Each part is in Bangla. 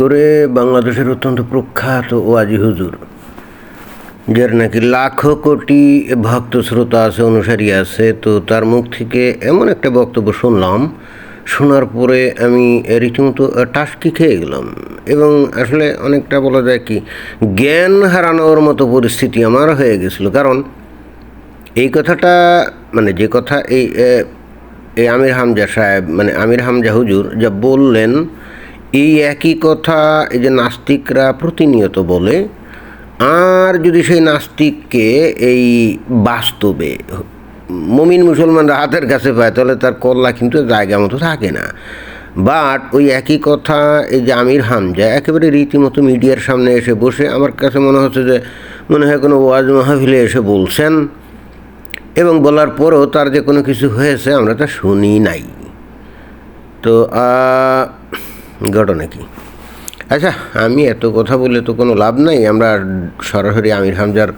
করে বাংলাদেশের অত্যন্ত প্রখ্যাত ওয়াজি হুজুর, যার নাকি লাখো কোটি ভক্ত শ্রোতা আছে, অনুসারী আছে, তো তার মুখ থেকে এমন একটা বক্তব্য শুনলাম, শোনার পরে আমি রীতিমতো টাস্কি খেয়ে গেলাম। এবং আসলে অনেকটা বলা যায় কি, জ্ঞান হারানোর মতো পরিস্থিতি আমার হয়ে গেছিল। কারণ এই কথাটা মানে যে কথা এই এই আমির হামজা সাহেব মানে আমির হামজা হুজুর যা বললেন এই একই কথা এই যে নাস্তিকরা প্রতিনিয়ত বলে, আর যদি সেই নাস্তিককে এই বাস্তবে মমিন মুসলমানরা হাতের কাছে পায়, তাহলে তার কল্লা কিন্তু জায়গা মতো থাকে না। বাট ওই একই কথা এই যে আমির হামজা, একেবারে রীতিমতো মিডিয়ার সামনে এসে বসে আমার কাছে মনে হচ্ছে যে মনে হয় কোনো ওয়াজ মাহফিলে এসে বলছেন। এবং বলার পরেও তার যে কোনো কিছু হয়েছে আমরা তা শুনি নাই। তো ঘটনা কি? আচ্ছা আমি এত কথা বলে তো কোনো লাভ নাই আমরা সরাসরি আমির হামজার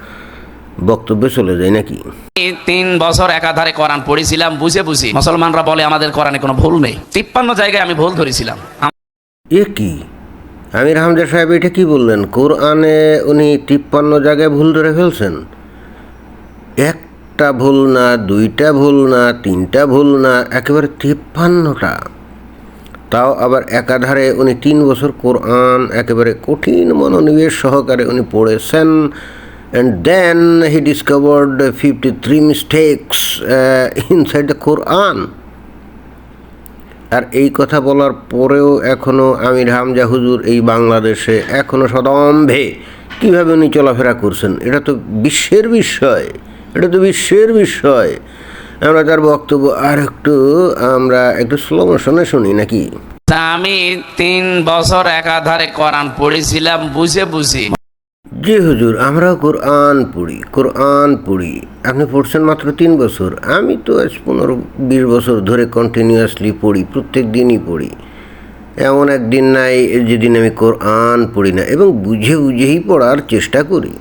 বক্তব্যে চলে যাই নাকি? এই তিন বছর একাধারে কোরআন পড়েছিলাম বুঝে বুঝি। মুসলমানরা বলে আমাদের কোরআনে কোনো ভুল নেই। তিপ্পান্ন জায়গায় আমি ভুল ধরেছিলাম। এ কি? আমির হামজা সাহেব এটা কি বললেন? কোরআনে উনি তিপ্পান্ন জায়গায় ভুল ধরে ফেলছেন? একটা ভুল না দুইটা ভুল না তিনটা ভুল না একেবারে তিপ্পান্নটা। তাও আবার একাধারে উনি তিন বছর কোরআন, একেবারে কঠিন মনোনিবেশ সহকারে উনি পড়েছেন। And then he discovered fifty three mistakes inside the Quran আর এই কথা বলার পরেও এখনও আমির হামজা হুজুর এই বাংলাদেশে এখনও সদম্ভে। কীভাবে উনি চলাফেরা করছেন? এটা তো বিশ্বের বিষয়। এটা তো বিশ্বের বিষয়। আমরা তার বক্তব্য আর একটু আমরা একটু স্লো মোশনে শুনি নাকি? আমি তিন বছর একাধারে কোরআন পড়েছিলাম বুঝে বুঝি। জি হুজুর আমরাও কোরআন পড়ি কোরআন পড়ি। আপনি পড়ছেন মাত্র তিন বছর আমি তো আজ পনেরো বিশ বছর ধরে কন্টিনিউয়াসলি পড়ি প্রত্যেক দিনই পড়ি। এমন একদিন নাই যেদিন আমি কোরআন পড়ি না এবং বুঝে বুঝেই পড়ার চেষ্টা করি।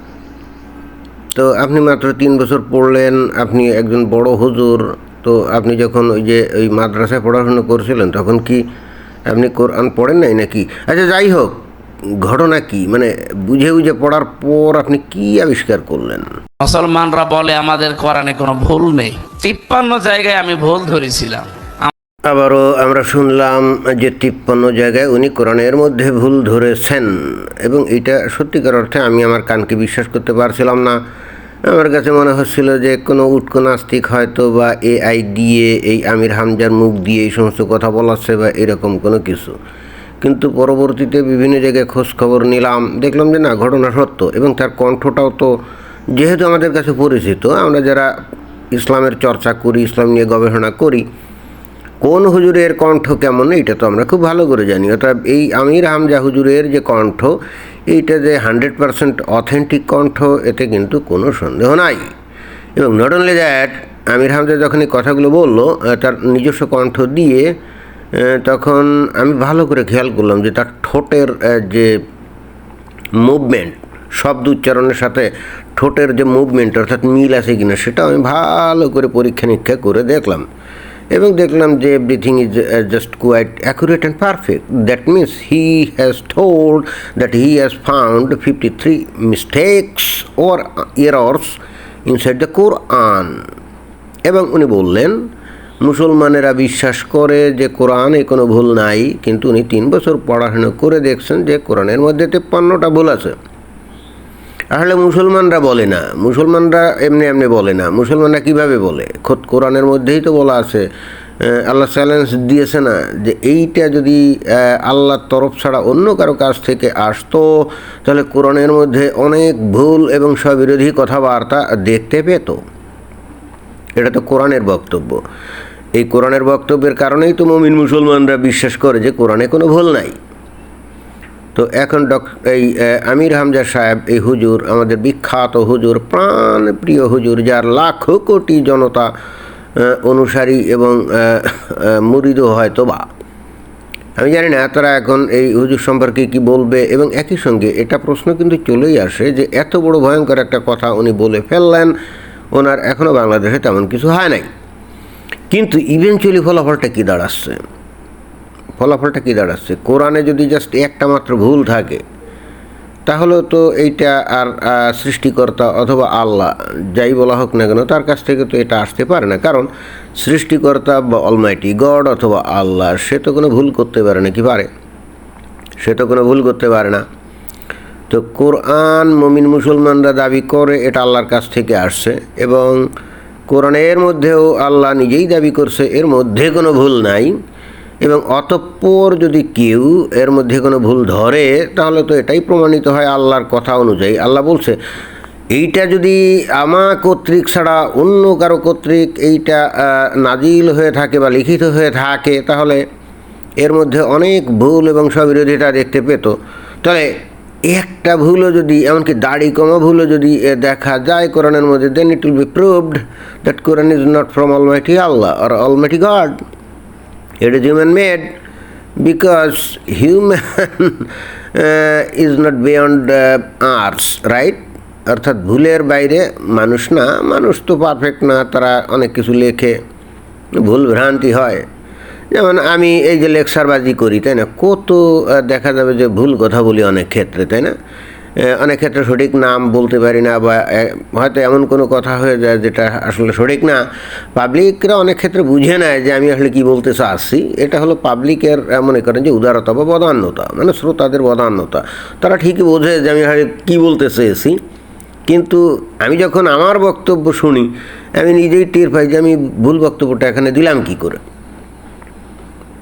তো আপনি মাত্র তিন বছর পড়লেন, আপনি একজন বড় হুজুর, তো আপনি যখন ওই যে ওই মাদ্রাসায় পড়াশোনা করছিলেন, তখন কি আপনি কোরআন পড়েন নাই নাকি? আচ্ছা যাই হোক, ঘটনা কি? মানে বুঝে বুঝে পড়ার পর আপনি কি আবিষ্কার করলেন? মুসলমানরা বলে, আমাদের কোরআনে কোনো ভুল নেই। তিপ্পান্ন জায়গায় আমি ভুল ধরেছিলাম। আবারও আমরা শুনলাম যে তিপ্পান্ন জায়গায় উনি কোরআনের মধ্যে ভুল ধরেছেন এবং এটা সত্যিকার অর্থে আমি আমার কানকে বিশ্বাস করতে পারছিলাম না। আমার কাছে মনে হচ্ছিল যে কোনো উটকো নাস্তিক হয়তো বা এআই দিয়ে, এই আমির হামজার মুখ দিয়ে এই সমস্ত কথা বলাচ্ছে বা এরকম কোনো কিছু। কিন্তু পরবর্তীতে বিভিন্ন জায়গায় খোঁজ খবর নিলাম, দেখলাম যে না, ঘটনা সত্য এবং তার কণ্ঠটাও তো যেহেতু আমাদের কাছে পরিচিত, আমরা যারা ইসলামের চর্চা করি, ইসলাম নিয়ে গবেষণা করি কোন হুজুরের কণ্ঠ কেমন, এইটা তো আমরা খুব ভালো করে জানি। অর্থাৎ এই আমির হামজা হুজুরের যে কণ্ঠ, এইটা যে হান্ড্রেড পারসেন্ট অথেন্টিক কণ্ঠ, এতে কিন্তু কোনো সন্দেহ নাই। এবং not only that Amir Hamza যখন এই কথাগুলো বলল তার নিজস্ব কণ্ঠ দিয়ে তখন আমি ভালো করে খেয়াল করলাম যে তার ঠোঁটের যে মুভমেন্ট শব্দ উচ্চারণের সাথে ঠোঁটের যে মুভমেন্ট অর্থাৎ মিল আছে কিনা সেটা আমি ভালো করে পরীক্ষা নিরীক্ষা করে দেখলাম। এবং দেখলাম যে everything is just quite accurate and perfect that means he has told that he has found fifty three mistakes or errors inside the Quran এবং উনি বললেন, মুসলমানেরা বিশ্বাস করে যে কোরআনে কোনো ভুল নাই, কিন্তু উনি তিন বছর পড়াশোনা করে দেখছেন যে কোরআনের মধ্যে তেপ্পান্নটা ভুল আছে। আসলে মুসলমানরা বলে না। মুসলমানরা এমনি এমনি বলে না। মুসলমানরা কীভাবে বলে? খোদ কোরআনের মধ্যেই তো বলা আছে। আল্লাহ চ্যালেঞ্জ দিয়েছে না যে এইটা যদি আল্লাহর তরফ ছাড়া অন্য কারও কাছ থেকে আসতো, তাহলে কোরআনের মধ্যে অনেক ভুল এবং স্ববিরোধী কথাবার্তা দেখতে পেত। এটা তো কোরআনের বক্তব্য। এই কোরআনের বক্তব্যের কারণেই তো মমিন মুসলমানরা বিশ্বাস করে যে কোরআনে কোনো ভুল নাই। তো এখন ডক, এই আমির হামজা সাহেব, এই হুজুর, আমাদের বিখ্যাত হুজুর প্রাণ প্রিয় হুজুর, যার লাখো কোটি জনতা অনুসারী এবং মুরিদও হয়তো বা আমি জানি না, তারা এখন এই হুজুর সম্পর্কে কি বলবে, এবং একই সঙ্গে এটা প্রশ্ন কিন্তু চলেই আসে যে এত বড় ভয়ঙ্কর একটা কথা উনি বলে ফেললেন, ওনার এখনও বাংলাদেশে তেমন কিছু হয় নাই। কিন্তু ইভেনচুয়ালি ফলাফলটা কী দাঁড়াচ্ছে? ফলাফলটা কী দাঁড়াচ্ছে? কোরআনে যদি জাস্ট একটা মাত্র ভুল থাকে, তাহলে তো এইটা আর সৃষ্টিকর্তা অথবা আল্লাহ, যাই বলা হোক না কেন, তার কাছ থেকে তো এটা আসতে পারে না। কারণ সৃষ্টিকর্তা বা অলমাইটি গড অথবা আল্লাহ, সে তো কোনো ভুল করতে পারে না কি পারে। সে তো কোনো ভুল করতে পারে না। তো কোরআন মমিন মুসলমানরা দাবি করে এটা আল্লাহর কাছ থেকে আসছে এবং কোরআনের মধ্যেও আল্লাহ নিজেই দাবি করছে, এর মধ্যে কোনো ভুল নাই। এবং অতঃপর যদি কেউ এর মধ্যে কোনো ভুল ধরে, তাহলে তো এটাই প্রমাণিত হয় আল্লাহর কথা অনুযায়ী। আল্লাহ বলছে, এইটা যদি আমা কর্তৃক ছাড়া অন্য কারও কর্তৃক এইটা নাজিল হয়ে থাকে বা লিখিত হয়ে থাকে, তাহলে এর মধ্যে অনেক ভুল এবং স্ববিরোধিতা দেখতে পেত। তাহলে একটা ভুলও যদি, এমনকি দাড়ি কমা ভুলও যদি দেখা যায় কোরআনের মধ্যে then it will be proved that Quran is not from almighty Allah R almighty God it is human made because human uh, is not beyond uh, arts right? অর্থাৎ ভুলের বাইরে মানুষ না মানুষ তো পারফেক্ট না তারা অনেক কিছু লেখে ভুল ভ্রান্তি হয়। যেমন আমি এই যে লেকচারবাজি করি তাই না? কত দেখা যাবে যে ভুল কথা বলি অনেক ক্ষেত্রে তাই না? অনেক ক্ষেত্রে সঠিক নাম বলতে পারি না বা হয়তো এমন কোনো কথা হয়ে যায় যেটা আসলে সঠিক না। পাবলিকরা অনেক ক্ষেত্রে বুঝে নেয় যে আমি আসলে কি বলতে চাচ্ছি এটা হলো পাবলিকের মনে করেন যে উদারতা বা বদান্যতা মানে শ্রোতাদের বদান্যতা। তারা ঠিকই বোঝে যে আমি আসলে কী বলতে চেয়েছি কিন্তু আমি যখন আমার বক্তব্য শুনি, আমি নিজেই টের পাই যে আমি ভুল বক্তব্যটা এখানে দিলাম কি করে।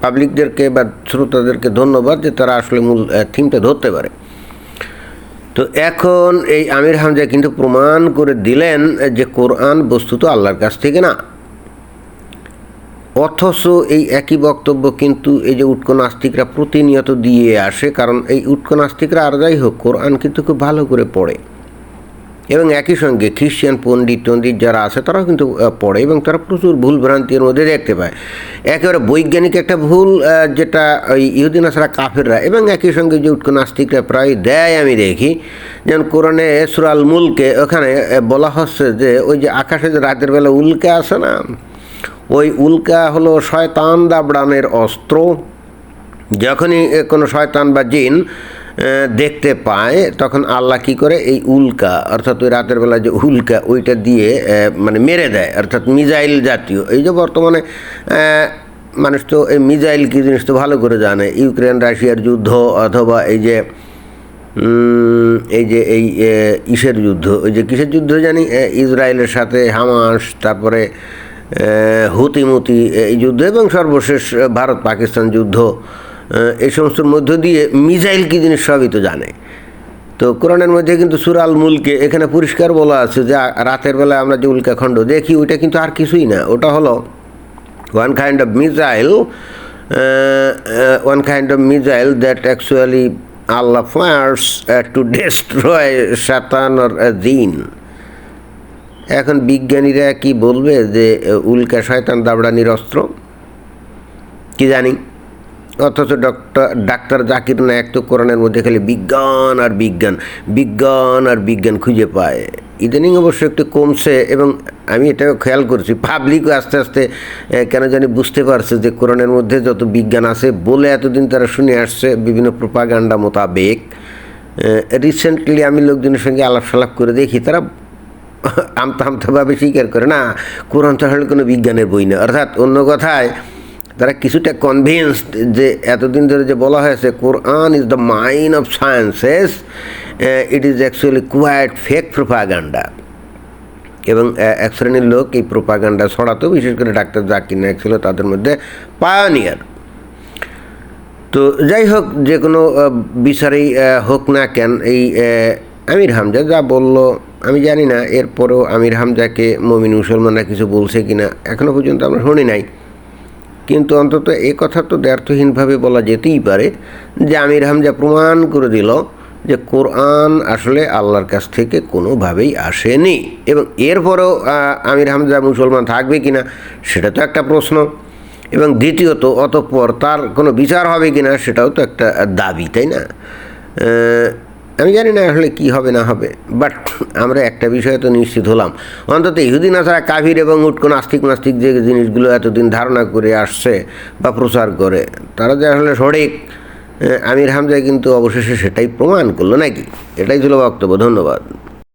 পাবলিকদেরকে বা শ্রোতাদেরকে ধন্যবাদ যে তারা আসলে মূল থিমটা ধরতে পারে। তো এখন এই আমির হামজা কিন্তু প্রমাণ করে দিলেন যে কোরআন বস্তুত আল্লাহর কাছ থেকে না। অথচ এই একই বক্তব্য কিন্তু এই যে উৎক নাস্তিকরা প্রতিনিয়ত দিয়ে আসে, কারণ এই উৎক নাস্তিকরা আর যাই হোক, কোরআন কিন্তু খুব ভালো করে পড়ে। এবং একই সঙ্গে খ্রিস্টান পণ্ডিত, টণ্ডিত যারা আছে, তারাও কিন্তু পড়ে এবং তারা প্রচুর ভুল ভ্রান্তির মধ্যে দেখতে পায়। একেবারে বৈজ্ঞানিক একটা ভুল যেটা ওই ইহুদিন আসারা কাফেররা এবং একই সঙ্গে যে উৎক নাস্তিকরা প্রায় দেয় আমি দেখি। যেমন কোরআনে সুরাল মুলকে ওখানে বলা হচ্ছে যে ওই যে আকাশে যে রাতের বেলা উল্কা আছে না, ওই উল্কা হলো শয়তান দাবড়ানের অস্ত্র। যখনই কোনো শয়তান বা জিন দেখতে পায়, তখন আল্লাহ কি করে? এই উল্কা, অর্থাৎ ওই রাতের বেলা যে উল্কা, ওইটা দিয়ে মানে মেরে দেয়, অর্থাৎ মিজাইল জাতীয়। এই যে বর্তমানে মানুষ তো এই মিজাইল কি জিনিস তো ভালো করে জানে। ইউক্রেন, রাশিয়ার যুদ্ধ, অথবা এই যে এই যে এই ইসের যুদ্ধ। ওই যে কিসের যুদ্ধ জানি? ইসরায়েলের সাথে হামাস, তারপরে হুতিমুতি এই যুদ্ধ এবং সর্বশেষ ভারত পাকিস্তান যুদ্ধ। এই সমস্তর মধ্য দিয়ে মিজাইল কী জিনিস সবই তো জানে। তো কোরআনের মধ্যে কিন্তু সুরাল মুলকে এখানে পরিষ্কার বলা আছে যে রাতের বেলা আমরা যে উল্কাখণ্ড দেখি, ওইটা কিন্তু আর কিছুই না। ওটা হলো one kind of missile one kind of missile that actually that actually to destroy a jinn. এখন বিজ্ঞানীরা কি বলবে যে উল্কা শয়তান দাবড়ানির অস্ত্র? কি জানি। অথচ ডক্টর, ডাক্তার জাকির নায়ক তো কোরআনের মধ্যে খালি বিজ্ঞান আর বিজ্ঞান বিজ্ঞান আর বিজ্ঞান খুঁজে পায়। ইদানিং অবশ্য একটু কমছে এবং আমি এটাও খেয়াল করছি পাবলিকও আস্তে আস্তে কেন জানি বুঝতে পারছে যে কোরআনের মধ্যে যত বিজ্ঞান আছে, বলে এতদিন তারা শুনে আসছে বিভিন্ন প্রোপাগান্ডা মোতাবেক। রিসেন্টলি আমি লোকজনের সঙ্গে আলাপ সালাপ করে দেখি, তারা আমতা আমতাভাবে স্বীকার করে, না, কোরআন তো আসলে কোনো বিজ্ঞানের বই না। অর্থাৎ অন্য কথায় তারা কিছুটা কনভিন্সড যে এতদিন ধরে যে বলা হয়েছে Quran is the mind of sciences it is actually quite fake propaganda এবং এক শ্রেণির লোক এই প্রোপাগান্ডা ছড়াতো বিশেষ করে ডাক্তার জাকির নায়ক ছিল তাদের মধ্যে পায়োনিয়ার তো যাই হোক, যে কোনো বিচারেই হোক না কেন, এই আমির হামজা যা বলল, আমি জানি না, এরপরেও আমির হামজাকে মমিন মুসলমানরা কিছু বলছে কি না এখনও পর্যন্ত আমরা শুনি নাই। কিন্তু অন্তত এ কথা তো দ্ব্যর্থহীনভাবে বলা যেতেই পারে যে আমির হামজা প্রমাণ করে দিল যে কোরআন আসলে আল্লাহর কাছ থেকে কোনোভাবেই আসেনি। এবং এরপরেও আমির হামজা মুসলমান থাকবে কিনা সেটা তো একটা প্রশ্ন। এবং দ্বিতীয়ত, অতঃপর তার কোনো বিচার হবে কিনা সেটাও তো একটা দাবি, তাই না? আমি জানি না আসলে কী হবে, না হবে বাট আমরা একটা বিষয়ে তো নিশ্চিত হলাম। অন্তত ইহুদিন, আসারা কাভির এবং উটকো নাস্তিক নাস্তিক যে জিনিসগুলো এতদিন ধারণা করে আসছে বা প্রচার করে, তারা যে আসলে সঠিক আমির হামজা কিন্তু অবশেষে সেটাই প্রমাণ করল নাকি? এটাই ছিল বক্তব্য, ধন্যবাদ।